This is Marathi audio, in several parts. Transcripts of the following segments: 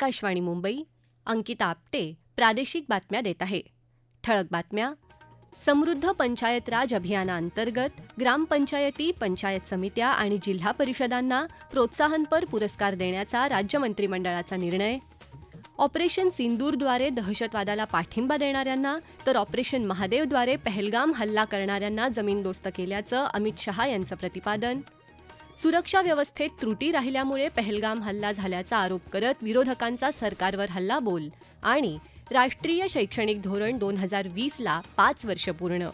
आकाशवाणी मुंबई अंकिता आपटे प्रादेशिक बातम्या देत आहे. ठळक बातम्या समृद्ध पंचायत राज अभियानाअंतर्गत ग्रामपंचायती पंचायत समित्या आणि जिल्हा परिषदांना प्रोत्साहनपर पुरस्कार देण्याचा राज्य मंत्रिमंडळाचा निर्णय. ऑपरेशन सिंदूरद्वारे दहशतवादाला पाठिंबा देणाऱ्यांना तर ऑपरेशन महादेवद्वारे पहलगाम हल्ला करणाऱ्यांना जमीनदोस्त केल्याचं अमित शहा यांचं प्रतिपादन. सुरक्षा व्यवस्थेत त्रुटी राहिल्यामुळे पहलगाम हल्ला झाल्याचा आरोप करत विरोधकांचा सरकारवर हल्ला बोल आणि राष्ट्रीय शैक्षणिक धोरण दोन हजार वीसला पाच वर्ष पूर्ण.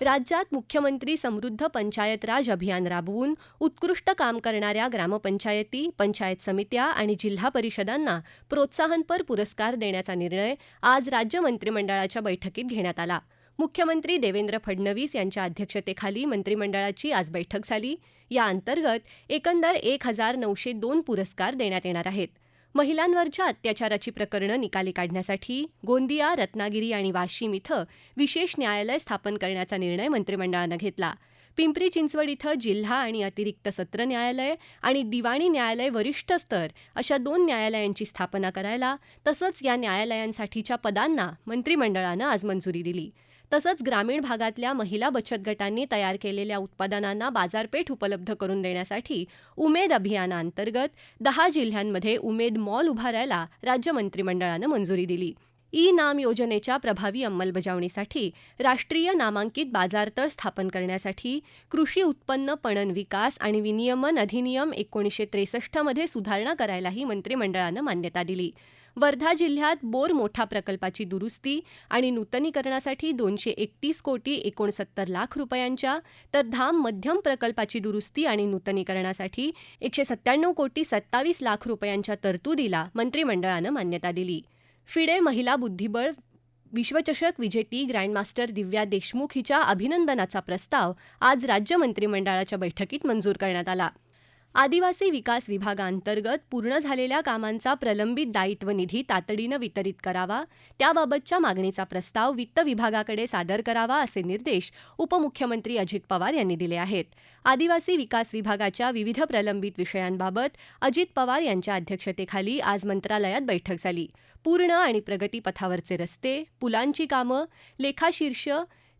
राज्यात मुख्यमंत्री समृद्ध पंचायत राज अभियान राबवून उत्कृष्ट काम करणाऱ्या ग्रामपंचायती पंचायत समित्या आणि जिल्हा परिषदांना प्रोत्साहनपर पुरस्कार देण्याचा निर्णय आज राज्य मंत्रिमंडळाच्या बैठकीत घेण्यात आला. मुख्यमंत्री देवेंद्र फडणवीस यांच्या अध्यक्षतेखाली मंत्रिमंडळाची आज बैठक झाली. या अंतर्गत एकंदर एक हजार नऊशे दोन पुरस्कार देण्यात येणार आहेत. महिलांवरच्या अत्याचाराची प्रकरणं निकाली काढण्यासाठी गोंदिया रत्नागिरी आणि वाशिम इथं विशेष न्यायालय स्थापन करण्याचा निर्णय मंत्रिमंडळानं घेतला. पिंपरी चिंचवड इथं जिल्हा आणि अतिरिक्त सत्र न्यायालय आणि दिवाणी न्यायालय वरिष्ठ स्तर अशा दोन न्यायालयांची स्थापना करायला तसंच या न्यायालयांसाठीच्या पदांना मंत्रिमंडळानं आज मंजुरी दिली. तसंच ग्रामीण भागातल्या महिला बचत गटांनी तयार केलेल्या उत्पादनांना बाजारपेठ उपलब्ध करून देण्यासाठी उमेद अभियानाअंतर्गत दहा जिल्ह्यांमध्ये उमेद मॉल उभारायला राज्य मंत्रिमंडळानं मंजुरी दिली. ई नाम योजनेच्या प्रभावी अंमलबजावणीसाठी राष्ट्रीय नामांकित बाजारतळ स्थापन करण्यासाठी कृषी उत्पन्न पणन विकास आणि विनियमन अधिनियम एकोणीसशे त्रेसष्टमध्ये सुधारणा करायलाही मंत्रिमंडळानं मान्यता दिली. वर्धा जिल्ह्यात बोर मोठा प्रकल्पाची दुरुस्ती आणि नूतनीकरणासाठी दोनशे एकतीस कोटी एकोणसत्तर लाख रुपयांच्या तर धाम मध्यम प्रकल्पाची दुरुस्ती आणि नूतनीकरणासाठी एकशे सत्त्याण्णव कोटी सत्तावीस लाख रुपयांच्या तरतुदीला मंत्रिमंडळानं मान्यता दिली. फिडे महिला बुद्धिबळ विश्वचषक विजेती ग्रँडमास्टर दिव्या देशमुख हिच्या अभिनंदनाचा प्रस्ताव आज राज्य मंत्रिमंडळाच्या बैठकीत मंजूर करण्यात आला. आदिवासी विकास विभागांतर्गत पूर्ण झालेल्या कामांचा प्रलंबित दायित्व निधी तातडीनं वितरित करावा त्याबाबतच्या मागणीचा प्रस्ताव वित्त विभागाकडे सादर करावा असे निर्देश उपमुख्यमंत्री अजित पवार यांनी दिले आहेत. आदिवासी विकास विभागाच्या विविध प्रलंबित विषयांबाबत अजित पवार यांच्या अध्यक्षतेखाली आज मंत्रालयात बैठक झाली. पूर्ण आणि प्रगतीपथावरचे रस्ते पुलांची कामं लेखाशीर्ष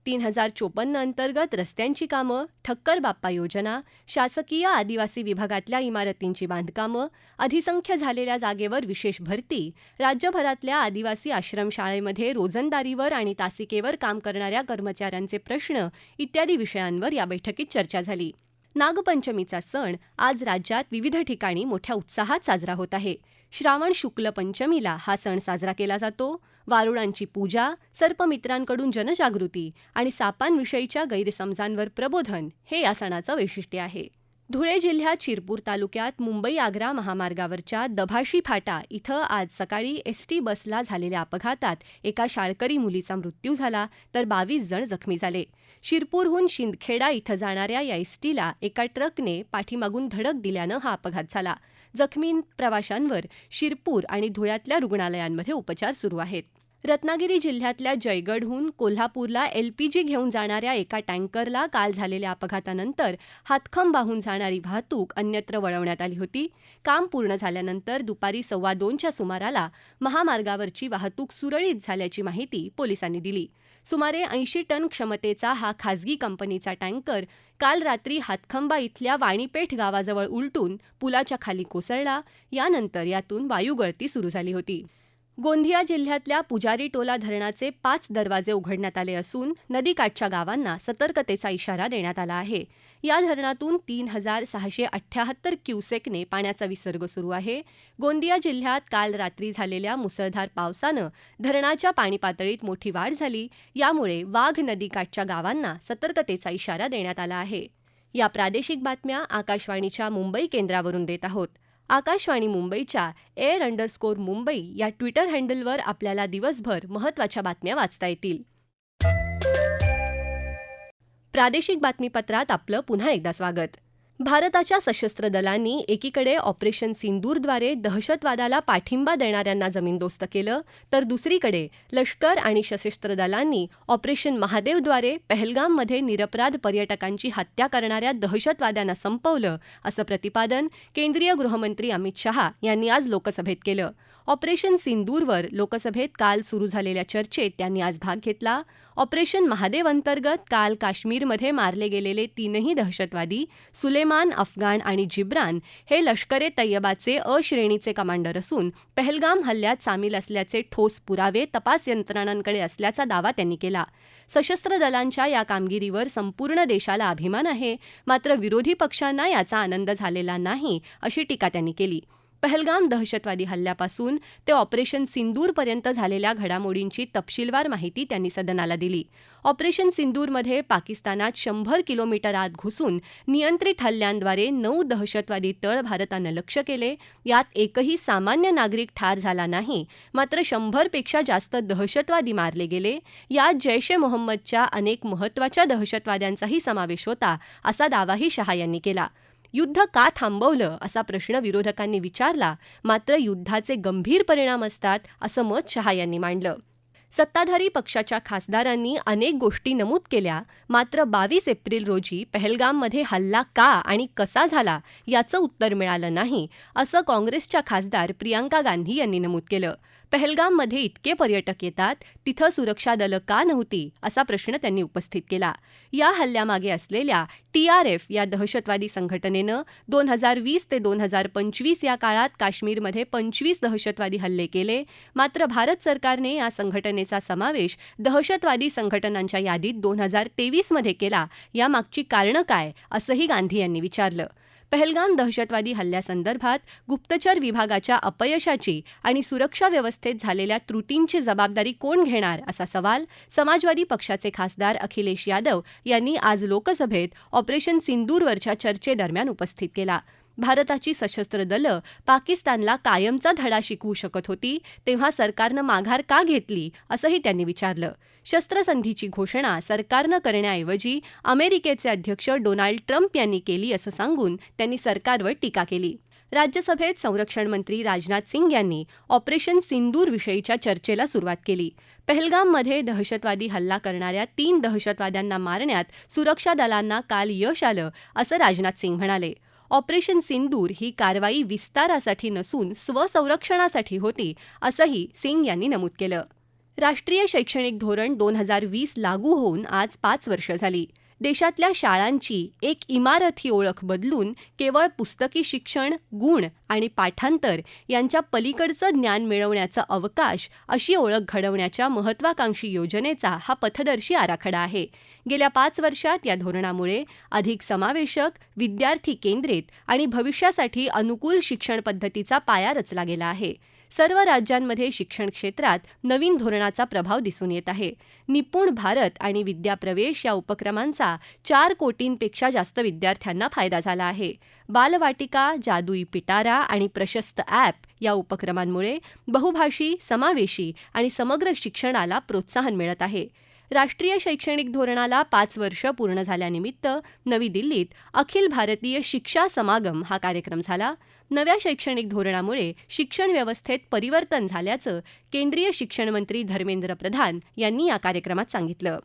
तीन हजार चोपन्न अंतर्गत रस्त्यांची कामं ठक्कर बाप्पा योजना शासकीय आदिवासी विभागातल्या इमारतींची बांधकामं अधिसंख्य झालेल्या जागेवर विशेष भरती राज्यभरातल्या आदिवासी आश्रमशाळेमध्ये रोजंदारीवर आणि तासिकेवर काम करणाऱ्या कर्मचाऱ्यांचे प्रश्न इत्यादी विषयांवर या बैठकीत चर्चा झाली. नागपंचमीचा सण आज राज्यात विविध ठिकाणी मोठ्या उत्साहात साजरा होत आहे. श्रावण शुक्ल पंचमीला हा सण साजरा केला जातो. वारुळांची पूजा सर्पमित्रांकडून जनजागृती आणि सापांविषयीच्या गैरसमजांवर प्रबोधन हे या सणाचं वैशिष्ट्य आहे. धुळे जिल्ह्यात शिरपूर तालुक्यात मुंबई आग्रा महामार्गावरच्या दभाशी फाटा इथं आज सकाळी एस टी बसला झालेल्या अपघातात एका शाळकरी मुलीचा मृत्यू झाला तर बावीस जण जखमी झाले. शिरपूरहून शिंदखेडा इथं जाणाऱ्या या एसटीला एका ट्रकने पाठीमागून धडक दिल्यानं हा अपघात झाला. जखमी प्रवाशांवर शिरपूर आणि धुळ्यातल्या रुग्णालयांमध्ये उपचार सुरू आहेत. रत्नागिरी जिल्ह्यातल्या जयगडहून कोल्हापूरला एलपीजी घेऊन जाणाऱ्या एका टँकरला काल झालेल्या अपघातानंतर हातखंब वाहून जाणारी वाहतूक अन्यत्र वळवण्यात आली होती. काम पूर्ण झाल्यानंतर दुपारी सव्वा दोनच्या सुमाराला महामार्गावरची वाहतूक सुरळीत झाल्याची माहिती पोलिसांनी दिली. सुमारे ऐंशी टन क्षमतेचा हा खासगी कंपनीचा टँकर काल रात्री हातखंबा इथल्या वाणीपेठ गावाजवळ उलटून पुलाच्या खाली कोसळला. यानंतर यातून वायुगळती सुरू झाली होती. गोंदिया जिल्ह्यातल्या पुजारी टोला धरणाचे पाच दरवाजे उघडण्यात आले असून नदीकाठच्या गावांना सतर्कतेचा इशारा देण्यात आला आहे. या धरणातून तीन हजार सहाशे अठ्ठ्याहत्तर क्युसेकने पाण्याचा विसर्ग सुरू आहे. गोंदिया जिल्ह्यात काल रात्री झालेल्या मुसळधार पावसानं धरणाच्या पाणी पातळीत मोठी वाढ झाली. यामुळे वाघ नदीकाठच्या गावांना सतर्कतेचा इशारा देण्यात आला आहे. या प्रादेशिक बातम्या आकाशवाणीच्या मुंबई केंद्रावरून देत आहोत. आकाशवाणी मुंबईच्या एअर अंडरस्कोर मुंबई या ट्विटर हँडलवर आपल्याला दिवसभर महत्त्वाच्या बातम्या वाचता येतील. प्रादेशिक बातमीपत्रात आपलं पुन्हा एकदा स्वागत. भारताच्या सशस्त्र दलांनी एकीकडे ऑपरेशन सिंदूरद्वारे दहशतवादाला पाठिंबा देणाऱ्यांना जमीनदोस्त केलं तर दुसरीकडे लष्कर आणि सशस्त्र दलांनी ऑपरेशन महादेवद्वारे पहलगाममध्ये निरपराध पर्यटकांची हत्या करणाऱ्या दहशतवाद्यांना संपवलं असं प्रतिपादन केंद्रीय गृहमंत्री अमित शहा यांनी आज लोकसभेत केलं. ऑपरेशन सिंदूरवर लोकसभेत काल सुरू झालेल्या चर्चेत त्यांनी आज भाग घेतला. ऑपरेशन महादेव अंतर्गत काल काश्मीरमध्ये मारले गेलेले तीनही दहशतवादी सुलेमान अफगाण आणि जिब्रान हे लष्करे तय्यबाचे अ श्रेणीचे कमांडर असून पहलगाम हल्ल्यात सामील असल्याचे ठोस पुरावे तपास यंत्रणांकडे असल्याचा दावा त्यांनी केला. सशस्त्र दलांच्या या कामगिरीवर संपूर्ण देशाला अभिमान आहे मात्र विरोधी पक्षांना याचा आनंद झालेला नाही अशी टीका त्यांनी केली. पहलगाम दहशतवादी हल्ल्यापासून ते ऑपरेशन सिंदूरपर्यंत झालेल्या घडामोडींची तपशीलवार माहिती त्यांनी सदनाला दिली. ऑपरेशन सिंदूरमध्ये पाकिस्तानात शंभर किलोमीटर आत घुसून नियंत्रित हल्ल्यांद्वारे नऊ दहशतवादी तळ भारतानं लक्ष केले. यात एकही सामान्य नागरिक ठार झाला नाही मात्र शंभरपेक्षा जास्त दहशतवादी मारले गेले. यात जैश ए मोहम्मदच्या अनेक महत्त्वाच्या दहशतवाद्यांचाही समावेश होता असा दावाही शहा यांनी केला. युद्ध का थांबवलं असा प्रश्न विरोधकांनी विचारला मात्र युद्धाचे गंभीर परिणाम असतात असं मत शहा यांनी मांडलं. सत्ताधारी पक्षाच्या खासदारांनी अनेक गोष्टी नमूद केल्या मात्र बावीस एप्रिल रोजी पहलगाममध्ये हल्ला का आणि कसा झाला याचं उत्तर मिळालं नाही असं काँग्रेसच्या खासदार प्रियांका गांधी यांनी नमूद केलं. पहलगाममध्ये इतके पर्यटक येतात तिथं सुरक्षा दलं का नव्हती असा प्रश्न त्यांनी उपस्थित केला. या हल्ल्यामागे असलेल्या टी आर एफ या दहशतवादी संघटनेनं दोन हजार वीस ते दोन हजार पंचवीस या काळात काश्मीरमध्ये पंचवीस दहशतवादी हल्ले केले. मात्र भारत सरकारने या संघटनेचा समावेश दहशतवादी संघटनांच्या यादीत दोन हजार तेवीसमध्ये केला. यामागची कारणं काय असंही गांधी यांनी विचारलं. पहलगाम दहशतवादी हल्ल्यासंदर्भात गुप्तचर विभागाच्या अपयशाची आणि सुरक्षा व्यवस्थेत झालेल्या त्रुटींची जबाबदारी कोण घेणार असा सवाल समाजवादी पक्षाचे खासदार अखिलेश यादव यांनी आज लोकसभेत ऑपरेशन सिंदूरवरच्या चर्चेदरम्यान उपस्थित केला. भारताची सशस्त्र दलं पाकिस्तानला कायमचा धडा शिकवू शकत होती तेव्हा सरकारनं माघार का घेतली असंही त्यांनी विचारलं. शस्त्रसंधीची घोषणा सरकारनं करण्याऐवजी अमेरिकेचे अध्यक्ष डोनाल्ड ट्रम्प यांनी केली असं सांगून त्यांनी सरकारवर टीका केली. राज्यसभेत संरक्षण मंत्री राजनाथ सिंग यांनी ऑपरेशन सिंदूर विषयीच्या चर्चेला सुरुवात केली. पहलगाममध्ये दहशतवादी हल्ला करणाऱ्या तीन दहशतवाद्यांना मारण्यात सुरक्षा दलांना काल यश आलं असं राजनाथ सिंग म्हणाले. ऑपरेशन सिंदूर ही कारवाई विस्तारासाठी नसून स्वसंरक्षणासाठी होती असंही सिंग यांनी नमूद केलं. राष्ट्रीय शैक्षणिक धोरण दोन हजार वीस लागू होऊन आज पाच वर्ष झाली. देशातल्या शाळांची एक इमारत ही ओळख बदलून केवळ पुस्तकी शिक्षण गुण आणि पाठांतर यांच्या पलीकडचं ज्ञान मिळवण्याचा अवकाश अशी ओळख घडवण्याच्या महत्वाकांक्षी योजनेचा हा पथदर्शी आराखडा आहे. गेल्या पाच वर्षात या धोरणामुळे अधिक समावेशक विद्यार्थी केंद्रित आणि भविष्यासाठी अनुकूल शिक्षण पद्धतीचा पाया रचला गेला आहे. सर्व राज्यांमध्ये शिक्षण क्षेत्रात नवीन धोरणाचा प्रभाव दिसून येत आहे. निपुण भारत आणि विद्याप्रवेश या उपक्रमांचा चार कोटींपेक्षा जास्त विद्यार्थ्यांना फायदा झाला आहे. बालवाटिका जादुई पिटारा आणि प्रशस्त ॲप या उपक्रमांमुळे बहुभाषी समावेशी आणि समग्र शिक्षणाला प्रोत्साहन मिळत आहे. राष्ट्रीय शैक्षणिक धोरणाला पाच वर्ष पूर्ण झाल्यानिमित्त नवी दिल्लीत अखिल भारतीय शिक्षा समागम हा कार्यक्रम झाला. नव्या शैक्षणिक धोरणामुळे शिक्षण व्यवस्थेत परिवर्तन झाल्याचं केंद्रीय शिक्षण मंत्री धर्मेंद्र प्रधान यांनी या कार्यक्रमात सांगितलं.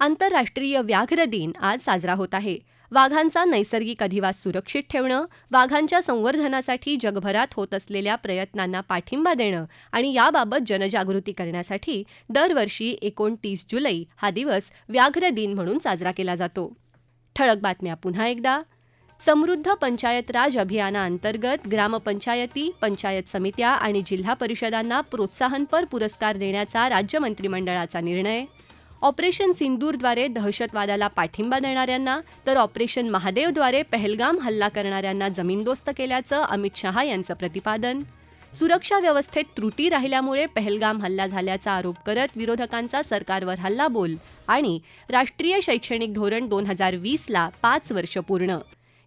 आंतरराष्ट्रीय व्याघ्र दिन आज साजरा होत आहे. वाघांचा नैसर्गिक अधिवास सुरक्षित ठेवणं वाघांच्या संवर्धनासाठी जगभरात होत असलेल्या प्रयत्नांना पाठिंबा देणं आणि याबाबत जनजागृती करण्यासाठी दरवर्षी एकोणतीस जुलै हा दिवस व्याघ्र दिन म्हणून साजरा केला जातो. ठळक बातम्या पुन्हा एकदा. समृद्ध पंचायत राज अभियानाअंतर्गत ग्रामपंचायती पंचायत समित्या आणि जिल्हा परिषदांना प्रोत्साहनपर पुरस्कार देण्याचा राज्य मंत्रिमंडळाचा निर्णय. ऑपरेशन सिंदूरद्वारे दहशतवादाला पाठिंबा देणाऱ्यांना तर ऑपरेशन महादेवद्वारे पहलगाम हल्ला करणाऱ्यांना जमीनदोस्त केल्याचं अमित शहा यांचं प्रतिपादन. सुरक्षा व्यवस्थेत त्रुटी राहिल्यामुळे पहलगाम हल्ला झाल्याचा आरोप करत विरोधकांचा सरकारवर हल्लाबोल आणि राष्ट्रीय शैक्षणिक धोरण दोन हजार वीसला पाच वर्ष पूर्ण.